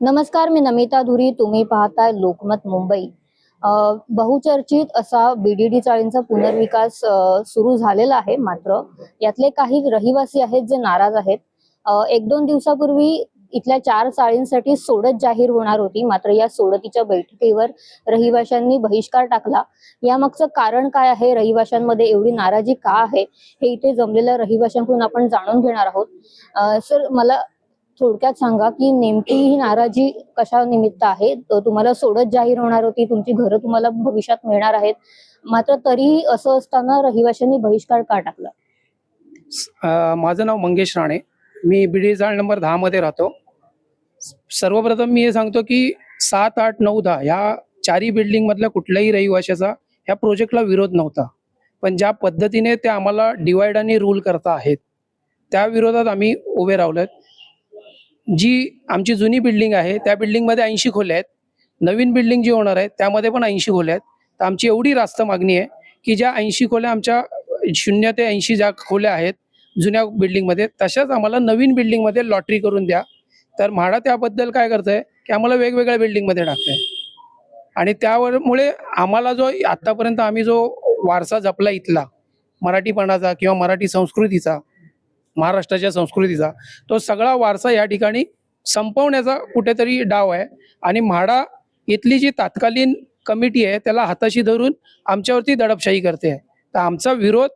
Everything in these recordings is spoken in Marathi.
नमस्कार मी नमिता धुरी. तुम्ही पाहताय लोकमत मुंबई. बहुचर्चित असा बीडीडी चाळींचा पुनर्विकास सुरू झालेला आहे मात्र यातले काही रहिवासी आहेत जे नाराज आहेत. एक दोन दिवसापूर्वी इथल्या चार चाळींसाठी सोडत जाहीर होणार होती मात्र या सोडतीच्या बैठकीवर रहिवाशांनी बहिष्कार टाकला. यामागचं कारण काय आहे? रहिवाशांमध्ये एवढी नाराजी का आहे? हे इथे जमलेल्या रहिवाशांकडून आपण जाणून घेणार आहोत. सर मला थोडक्यात सांगा की नेमकी ही नाराजी कशा निमित्त आहे तुम्हाला सोडत जाहीर होणार होती तुमची घरं तुम्हाला भविष्यात मिळणार आहेत. मात्र तरीही असं असताना रहिवाशांनी बहिष्कार का टाकला? माझं नाव मंगेश राणे. मी बिडी जाळ नंबर दहामध्ये राहतो. सर्वप्रथम मी हे सांगतो की सात आठ नऊ दहा ह्या बिल्डिंग मधल्या कुठल्याही रहिवाशाचा ह्या प्रोजेक्टला विरोध नव्हता. पण ज्या पद्धतीने ते आम्हाला डिवाइड आणि रूल करता आहेत त्या विरोधात आम्ही उभे राहिलोत. जी आमची जुनी बिल्डिंग आहे त्या बिल्डिंगमध्ये ऐंशी खोल्या आहेत. नवीन बिल्डिंग जी होणार आहे त्यामध्ये पण ऐंशी खोल्या आहेत. तर आमची एवढी रास्त मागणी आहे की ज्या ऐंशी खोल्या आमच्या शून्य ते ऐंशी ज्या खोल्या आहेत जुन्या बिल्डिंगमध्ये तशाच आम्हाला नवीन बिल्डिंगमध्ये लॉटरी करून द्या. तर म्हाडा त्याबद्दल काय करतंय की आम्हाला वेगवेगळ्या बिल्डिंगमध्ये टाकतंय. आणि त्यामुळे आम्हाला जो आतापर्यंत आम्ही जो वारसा जपला इथला मराठीपणाचा किंवा मराठी संस्कृतीचा महाराष्ट्राच्या संस्कृतीचा तो सगळा वारसा या ठिकाणी संपवण्याचा कुठेतरी डाव आहे. आणि म्हाडा इथली जी तात्कालीन कमिटी आहे त्याला हाताशी धरून आमच्यावरती दडपशाही करते आहे. तर आमचा विरोध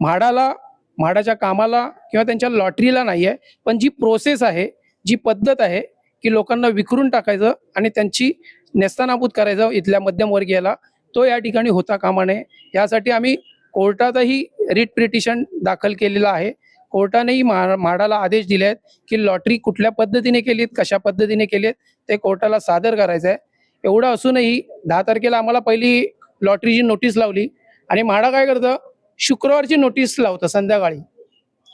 म्हाडाला म्हाडाच्या कामाला किंवा त्यांच्या लॉटरीला नाही आहे पण जी प्रोसेस आहे जी पद्धत आहे की लोकांना विखरून टाकायचं आणि त्यांची नेस्तानाबूत करायचं इथल्या मध्यमवर्गीयाला तो या ठिकाणी होता कामा नये. यासाठी आम्ही कोर्टातही रिट पिटिशन दाखल केलेलं आहे. कोर्टानेही म्हा म्हाडाला आदेश दिले आहेत की लॉटरी कुठल्या पद्धतीने केलीत कशा पद्धतीने केलीत ते कोर्टाला सादर करायचं आहे. एवढं असूनही दहा तारखेला आम्हाला पहिली लॉटरीची नोटीस लावली आणि म्हाडा काय करतं? शुक्रवारची नोटीस लावतं संध्याकाळी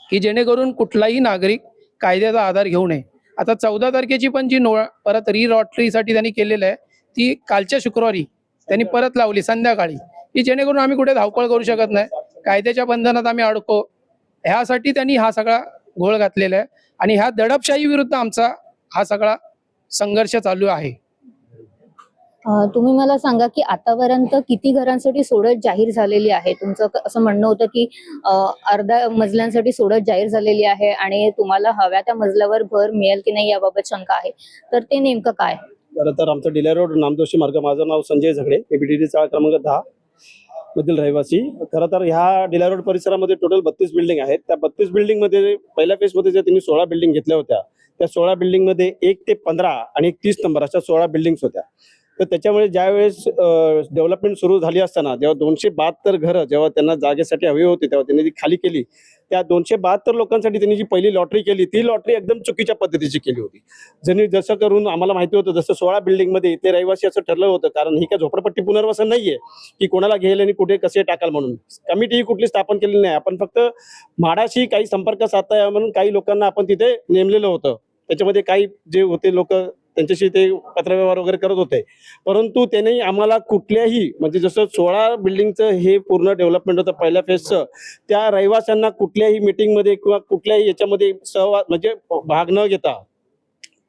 की जेणेकरून कुठलाही नागरिक कायद्याचा आधार घेऊ नये. आता चौदा तारखेची पण जी नो परत री लॉटरीसाठी त्यांनी केलेलं आहे ती कालच्या शुक्रवारी त्यांनी परत लावली संध्याकाळी की जेणेकरून आम्ही कुठे धावपळ करू शकत नाही. कायद्याच्या बंधनात आम्ही अडको. ह्यासाठी त्यांनी हा सगळा घोळ घातलेला आहे. आणि ह्या दडपशाही विरुद्ध आमचा हा सगळा संघर्ष चालू आहे. तुम्ही मला सांगा की आतापर्यंत किती घरांसाठी सोडत जाहीर झालेली आहे? तुमचं असं म्हणणं होतं की अर्ध्या मजल्यांसाठी सोडत जाहीर झालेली आहे आणि तुम्हाला हव्या त्या मजल्यावर भर मिळेल की नाही याबाबत शंका आहे. तर ते नेमकं काय? खरं तर आमचं डिल्या रोड नामदोशी मार्ग माझं नाव संजय झगडे एबीडीडी चाळ क्रमांक दहा. मधील रहिवासी. खरं तर ह्या डिला रोड परिसरामध्ये टोटल बत्तीस बिल्डिंग आहेत. त्या बत्तीस बिल्डिंगमध्ये पहिल्या फेजमध्ये ज्या त्यांनी सोळा बिल्डिंग घेतल्या होत्या त्या सोळा बिल्डिंगमध्ये एक ते पंधरा आणि एक तीस नंबर अशा सोळा बिल्डिंग्स होत्या. तर त्याच्यामुळे ज्यावेळेस डेव्हलपमेंट सुरू झाली असताना जेव्हा दोनशे बहात्तर घरं जेव्हा त्यांना जागेसाठी हवी होती तेव्हा त्यांनी ती खाली केली त्या दोनशे बहात्तर लोकांसाठी त्यांनी जी पहिली लॉटरी केली ती लॉटरी एकदम चुकीच्या पद्धतीची केली होती. ज्यांनी जसं करून आम्हाला माहिती होतं जसं सोळा बिल्डिंगमध्ये ते रहिवासी असं ठरलं होतं कारण ही काय झोपडपट्टी पुनर्वसन नाहीये की कोणाला घेईल आणि कुठे कसे टाकाल म्हणून. कमिटी ही कुठली स्थापन केलेली नाही. आपण फक्त म्हाडाशी काही संपर्क साधता यावा म्हणून काही लोकांना आपण तिथे नेमलेलं होतं. त्याच्यामध्ये काही जे होते लोक त्यांच्याशी ते पत्रव्यवहार वगैरे करत होते. परंतु त्यांनी आम्हाला कुठल्याही म्हणजे जसं सोळा बिल्डिंगचं हे पूर्ण डेव्हलपमेंट होतं पहिल्या फेजचं त्या रहिवाशांना कुठल्याही मिटिंगमध्ये किंवा कुठल्याही याच्यामध्ये सहभाग म्हणजे भाग न घेता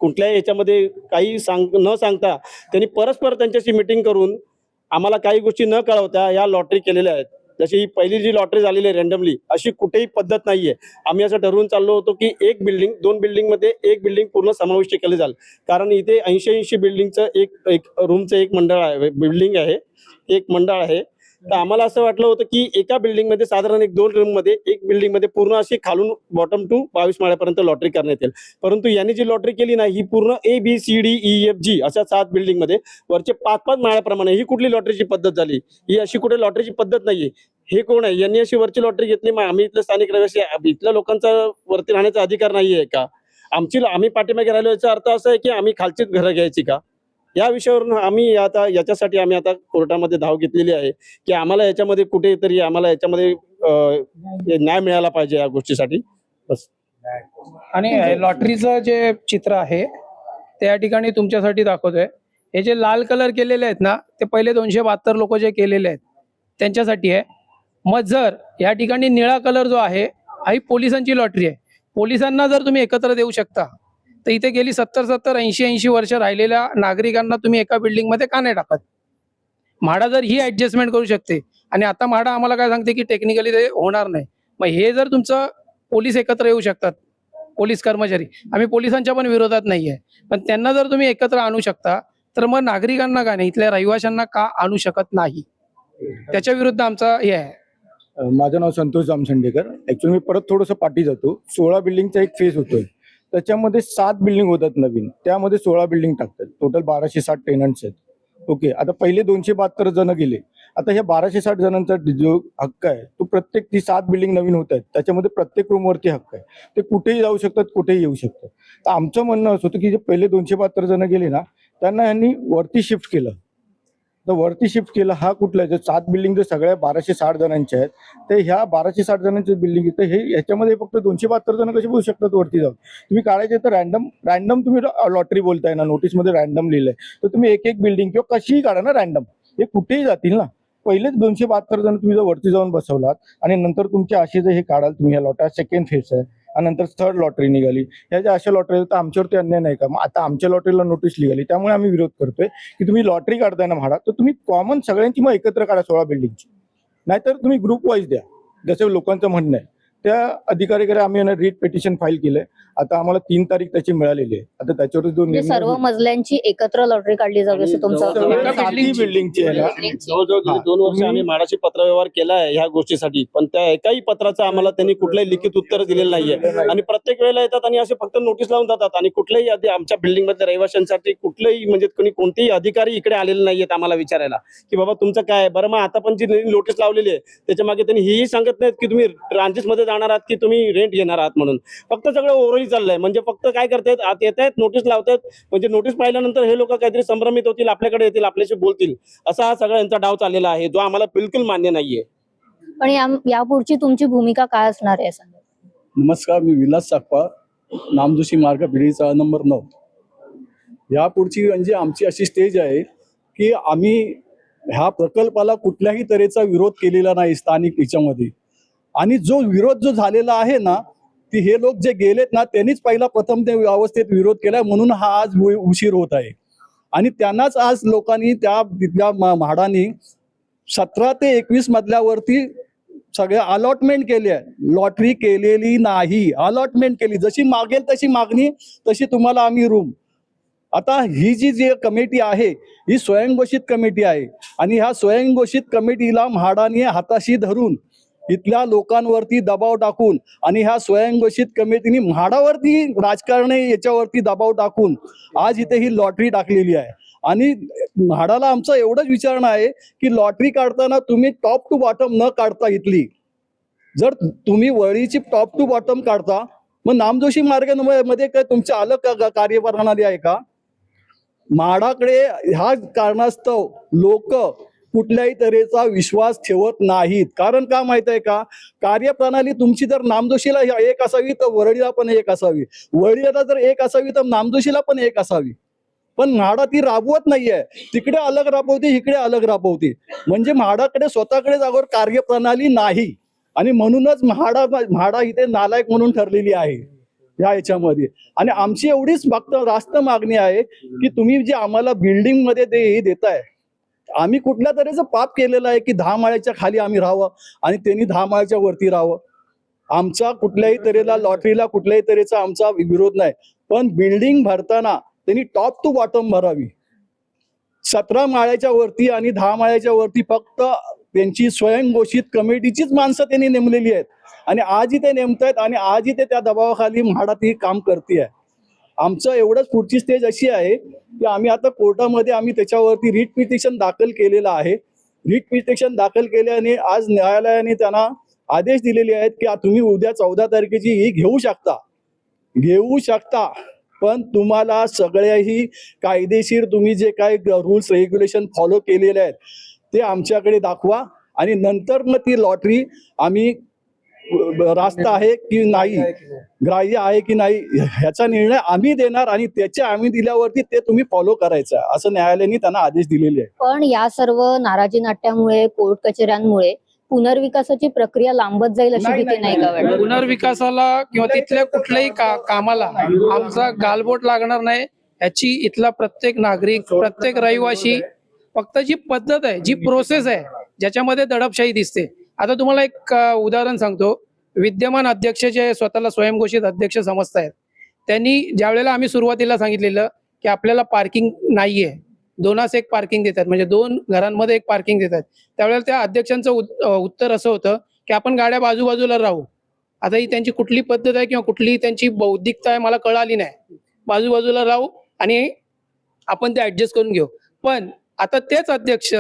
कुठल्याही याच्यामध्ये काही सांग न सांगता त्यांनी परस्पर त्यांच्याशी मिटिंग करून आम्हाला काही गोष्टी न कळवता या लॉटरी केलेल्या आहेत. जशी ही पहिली जी लॉटरी झालेली आहे रँडमली अशी कुठेही पद्धत नाही आहे आम्ही असं ठरवून चाललो होतो की एक बिल्डिंग दोन बिल्डिंगमध्ये एक बिल्डिंग पूर्ण समाविष्ट केले जाईल कारण इथे ऐंशी ऐंशी बिल्डिंगचं एक एक रूमचं एक मंडळ आहे बिल्डिंग आहे एक मंडळ आहे. तर आम्हाला असं वाटलं होतं की एका बिल्डिंगमध्ये साधारण एक दोन रूममध्ये एक बिल्डिंगमध्ये पूर्ण अशी खालून बॉटम टू बावीस माळ्यापर्यंत लॉटरी करण्यात येईल. परंतु यांनी जी लॉटरी केली ना ही पूर्ण A B C D E F G अशा सात बिल्डिंगमध्ये वरचे पाच पाच माळ्याप्रमाणे ही कुठली लॉटरीची पद्धत झाली? ही अशी कुठे लॉटरीची पद्धत नाहीये. हे कोण आहे? यांनी अशी वरची लॉटरी घेतली मग आम्ही इथले स्थानिक रहिवासी इथल्या लोकांचा वरती राहण्याचा अधिकार नाहीये का? आमची आम्ही पाठीमागे राहिलो याचा अर्थ असा आहे की आम्ही खालचीच घरं घ्यायची का? या विषयावरून आम्ही आता याच्यासाठी आम्ही आता कोर्टामध्ये धाव घेतलेली आहे की आम्हाला याच्यामध्ये कुठेतरी आम्हाला याच्यामध्ये न्याय मिळाला पाहिजे या गोष्टीसाठी. बस. आणि लॉटरीचं जे चित्र आहे ते या ठिकाणी तुमच्यासाठी दाखवतोय. हे जे लाल कलर केलेले आहेत ना ते पहिले दोनशे बहात्तर लोक जे केलेले आहेत त्यांच्यासाठी आहे. मग जर या ठिकाणी निळा कलर जो आहे ही पोलिसांची लॉटरी आहे. पोलिसांना जर तुम्ही एकत्र देऊ शकता तर इथे गेली सत्तर सत्तर ऐंशी ऐंशी वर्ष राहिलेल्या नागरिकांना तुम्ही एका बिल्डिंगमध्ये का नाही टाकत? म्हाडा जर ही ऍडजस्टमेंट करू शकते आणि आता म्हाडा आम्हाला काय सांगते की टेक्निकली ते होणार नाही. मग हे जर तुमचं पोलीस एकत्र येऊ शकतात पोलीस कर्मचारी आम्ही पोलिसांच्या पण विरोधात नाही आहे पण त्यांना जर तुम्ही एकत्र आणू शकता तर मग नागरिकांना का नाही इथल्या रहिवाशांना का आणू शकत नाही? त्याच्या विरुद्ध आमचा हे आहे. माझं नाव संतोष जामसंडेकर. ऍक्च्युली मी परत थोडंसं पाठी जातो. सोळा बिल्डिंगचा एक फेज होतोय. त्याच्यामध्ये सात बिल्डिंग होतात नवीन. त्यामध्ये सोळा बिल्डिंग टाकतात. टोटल बाराशे साठ टेनंट्स आहेत. ओके आता पहिले दोनशे बहात्तर जण गेले. आता ह्या बाराशे साठ जणांचा जो हक्क आहे तो प्रत्येक ती सात बिल्डिंग नवीन होत आहेत. त्याच्यामध्ये प्रत्येक रूमवरती हक्क आहे. ते कुठेही जाऊ शकतात कुठेही येऊ शकतात. तर आमचं म्हणणं असं होतं की जे पहिले दोनशे बहात्तर जण गेले ना त्यांना यांनी वरती शिफ्ट केलं. तर वरती शिफ्ट केलं हा कुठला आहे? सात बिल्डिंग जर सगळ्या बाराशे साठ जणांच्या आहेत तर ह्या बाराशे साठ जणांच्या बिल्डिंग तर हे याच्यामध्ये फक्त दोनशे बहात्तर जण कसे बोलू शकतात वरती जाऊन? तुम्ही काढायचे तर रॅन्डम रॅन्डम तुम्ही लॉटरी बोलताय ना नोटीसमध्ये रॅन्डम लिहिलंय. तर तुम्ही एक एक बिल्डिंग किंवा कशीही काढा ना रॅन्डम हे कुठेही जातील ना. पहिलेच दोनशे बहात्तर जण तुम्ही जर वरती जाऊन बसवलात आणि नंतर तुमच्या असे जर हे काढाल तुम्ही या लॉटा सेकंड फेज आहे. आणि नंतर थर्ड लॉटरी निघाली. ह्या ज्या अशा लॉटरी तर आमच्यावरती अन्याय नाही का? मग आता आमच्या लॉटरीला नोटीस निघाली. त्यामुळे आम्ही विरोध करतोय की तुम्ही लॉटरी काढताय ना भाडा तर तुम्ही कॉमन सगळ्यांची मग एकत्र काढा सोळा बिल्डिंगची नाहीतर तुम्ही ग्रुप वाईज द्या. जसं लोकांचं म्हणणं आहे. त्या अधिकारीकडे आम्ही रीट पिटिशन फाईल केलंय. आता आम्हाला तीन तारीख त्याची मिळालेली आहे. आता त्याच्यावर जो म्हणजे निर्णय सर्व होईल- मजल्यांची एकत्र लॉटरी काढली जावी असं तुमचं एका सातही बिल्डिंगची- बिल्डिंगची आहे ना? जवळजवळ गेली. दोन वर्ष तुम्ही- आम्ही म्हाडाशी पत्रव्यवहार केलाय ह्या गोष्टीसाठी. पण त्या एकाही पत्राचं आम्हाला त्यांनी कुठलंही लिखित उत्तर दिलेलं नाहीये. आणि प्रत्येक वेळेला येतात आणि असे फक्त नोटीस लावून जातात. आणि कुठल्याही आधी आमच्या बिल्डिंग मधल्या रहिवाशांसाठी कुठलंही म्हणजे कोणी कोणतेही अधिकारी इकडे आलेले नाहीयेत आम्हाला विचारायला. की बाबा तुमचं काय आहे? बरं मग आता पण जी नोटीस लावलेली आहे त्याच्यामागे त्यांनी हेही सांगत नाहीत की तुम्ही ब्रांचेस मध्ये जाणार आहात की तुम्ही रेंट घेणार आहात म्हणून. फक्त सगळं ओव्हरही चाललंय. म्हणजे फक्त काय करतायत आत येत आहेत नोटीस लावतात म्हणजे नोटीस पाहिल्यानंतर हे लोक काहीतरी संभ्रमित होतील आपल्याकडे येतील आपल्याशी बोलतील. असा हा सगळा यांचा डाव चाललेला आहे जो आम्हाला बिलकुल मान्य नाहीये. पण या यापुढची तुमची भूमिका काय असणार आहे सांगा नमस्कार मी विलास साकपा नामजोशी मार्ग पिढीचा नंबर नऊ. यापुढची म्हणजे आमची अशी स्टेज आहे की आम्ही ह्या प्रकल्पाला कुठल्याही तऱ्हेचा विरोध केलेला नाही स्थानिक याच्यामध्ये. आणि जो विरोध जो झालेला आहे ना ती हे लोक जे गेलेत ना त्यांनीच पहिला प्रथम त्या अवस्थेत विरोध केला म्हणून हा आज उ- उशीर होत आहे. आणि त्यांनाच आज लोकांनी त्या तिथल्या मा- म्हाडानी सतरा ते एकवीस मधल्यावरती सगळ्या अलॉटमेंट केली आहे. लॉटरी केलेली नाही. अलॉटमेंट केली. जशी मागेल तशी मागणी तशी तुम्हाला आम्ही रूम आता ही जी जी कमिटी आहे ही स्वयंघोषित कमिटी आहे. आणि ह्या स्वयंघोषित कमिटीला म्हाडाने हाताशी धरून इथल्या लोकांवरती दबाव टाकून आणि ह्या स्वयंघोषित कमिटीने म्हाडावरती राजकारणी याच्यावरती दबाव टाकून आज इथे ही लॉटरी टाकलेली आहे. आणि म्हाडाला आमचं एवढंच विचारणं आहे की लॉटरी काढताना तुम्ही टॉप टू बॉटम न काढता इथली. जर तुम्ही वळीची टॉप टू बॉटम काढता मग नामजोशी मार्गमध्ये काय तुमच्या अलग का- कार्यप्रणाली आहे का? म्हाडाकडे ह्या कारणास्तव लोक कुठल्याही तऱ्हेचा विश्वास ठेवत नाहीत. कारण का माहीत आहे का? कार्यप्रणाली तुमची जर नामदोशीला एक असावी तर वरळीला पण एक असावी. वरळीला जर एक असावी तर नामदोशीला पण एक असावी. पण म्हाडा ती राबवत नाहीये. तिकडे अलग राबवते इकडे अलग राबवते. म्हणजे म्हाडाकडे स्वतःकडे जागोर कार्यप्रणाली नाही. आणि म्हणूनच म्हाडा म्हाडा इथे नालायक म्हणून ठरलेली आहे. या याच्यामध्ये. आणि आमची एवढीच फक्त रास्त मागणी आहे की तुम्ही जे आम्हाला बिल्डिंगमध्ये ते देताय आम्ही कुठल्या तऱ्हेचं पाप केलेलं आहे की दहा माळ्याच्या खाली आम्ही राहावं आणि त्यांनी दहा माळ्याच्या वरती राहावं? आमचा कुठल्याही तऱ्हेला लॉटरीला कुठल्याही तऱ्हेचा आमचा विरोध नाही. पण बिल्डिंग भरताना त्यांनी टॉप टू बॉटम भरावी. सतरा माळ्याच्या वरती आणि दहा माळ्याच्या वरती फक्त त्यांची स्वयंघोषित कमिटीचीच माणसं त्यांनी नेमलेली आहेत. आणि आजही ते नेमतायत आणि आजही ते त्या दबावाखाली म्हाडात ही काम करते आमचं एवढंच पुढची स्टेज अशी आहे की आम्ही आता कोर्टामध्ये आम्ही त्याच्यावरती रिट पिटिशन दाखल केलेलं आहे. रिट पिटिशन दाखल केल्याने आज न्यायालयाने त्यांना आदेश दिलेले आहेत की तुम्ही उद्या चौदा तारखेची ही घेऊ शकता. घेऊ शकता. पण तुम्हाला सगळ्याही कायदेशीर तुम्ही जे काय रूल्स रेग्युलेशन फॉलो केलेले आहेत ते आमच्याकडे दाखवा. आणि नंतर मग ती लॉटरी आम्ही रास्त आहे की नाही? ग्राह्य आहे की नाही? ह्याचा निर्णय आम्ही देणार आणि त्याच्या आम्ही दिल्यावरती ते तुम्ही फॉलो करायचं असं न्यायालयाने त्यांना आदेश दिलेले आहे. पण या सर्व नाराजी नाट्यामुळे कोर्ट कचेऱ्यांमुळे पुनर्विकासाची प्रक्रिया लांबत जाईल अशी नाही, भीती नाही, नाही का पुनर्विकासाला किंवा तिथल्या कुठल्याही का कामाला आमचा गालबोट लागणार नाही याची इथला प्रत्येक नागरिक प्रत्येक रहिवासी फक्त जी पद्धत आहे जी प्रोसेस आहे ज्याच्यामध्ये दडपशाही दिसते. आता तुम्हाला एक उदाहरण सांगतो. विद्यमान अध्यक्ष जे स्वतःला स्वयंघोषित अध्यक्ष समजतायत त्यांनी ज्यावेळेला आम्ही सुरुवातीला सांगितलेलं की आपल्याला पार्किंग नाहीये दोनास एक पार्किंग देतात म्हणजे दोन घरांमध्ये एक पार्किंग देतात त्यावेळेला त्या अध्यक्षांचं उत्तर असं होतं की आपण गाड्या बाजूबाजूला राहू. आता ही त्यांची कुठली पद्धत आहे किंवा कुठली त्यांची बौद्धिकता आहे मला कळाली नाही. बाजूबाजूला राहू आणि आपण ते ॲडजस्ट करून घेऊ. पण आता तेच अध्यक्ष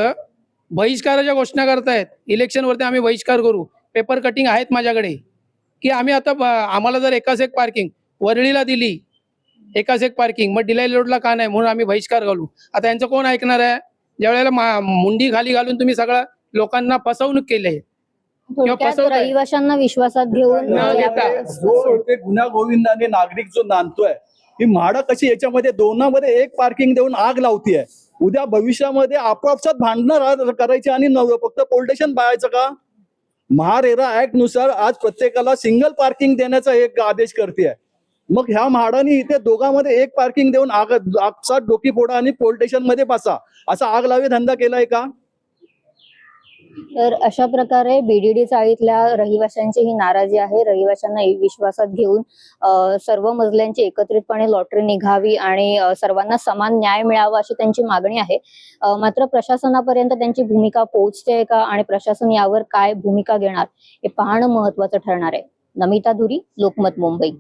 बहिष्काराच्या घोषणा करतायत. इलेक्शनवरती आम्ही बहिष्कार करू. पेपर कटिंग आहेत माझ्याकडे. की आम्ही आता आम्हाला जर एकाच एक पार्किंग वरळीला दिली एकाच एक पार्किंग मग डिलाई रोडला का नाही? म्हणून आम्ही बहिष्कार घालू. आता यांचं कोण ऐकणार आहे? ज्यावेळेला मा- मुंडी खाली घालून तुम्ही सगळ्या लोकांना फसवणूक केली आहे. रहिवाशांना विश्वासात घेऊन गुन्हा गोविंदाने नागरिक जो नांदतोय ही म्हाडा कशी याच्यामध्ये दोनामध्ये एक पार्किंग देऊन आग लावतीये? उद्या भविष्यामध्ये आपापसात भांडणं करायची आणि नव्हे फक्त पोलटेशन पाहायचं का? महारेरा ऍक्टनुसार आज प्रत्येकाला सिंगल पार्किंग देण्याचा एक आदेश करते मग ह्या म्हाडानी इथे दोघांमध्ये एक पार्किंग देऊन आग आगसात डोकी फोडा आणि पोलटेशनमध्ये बसा. असा आग लावे धंदा केलाय का? तर अशा प्रकारे बीडीडी चाळीतल्या रहिवाशांची ही नाराजी आहे. रहिवाशांना विश्वासात घेऊन सर्व मजल्यांची एकत्रितपणे लॉटरी निघावी आणि सर्वांना समान न्याय मिळावा अशी त्यांची मागणी आहे. मात्र प्रशासनापर्यंत त्यांची भूमिका पोहोचते का आणि प्रशासन यावर काय भूमिका घेणार हे पाहणं महत्वाचं ठरणार आहे. नमिता धुरी लोकमत मुंबई.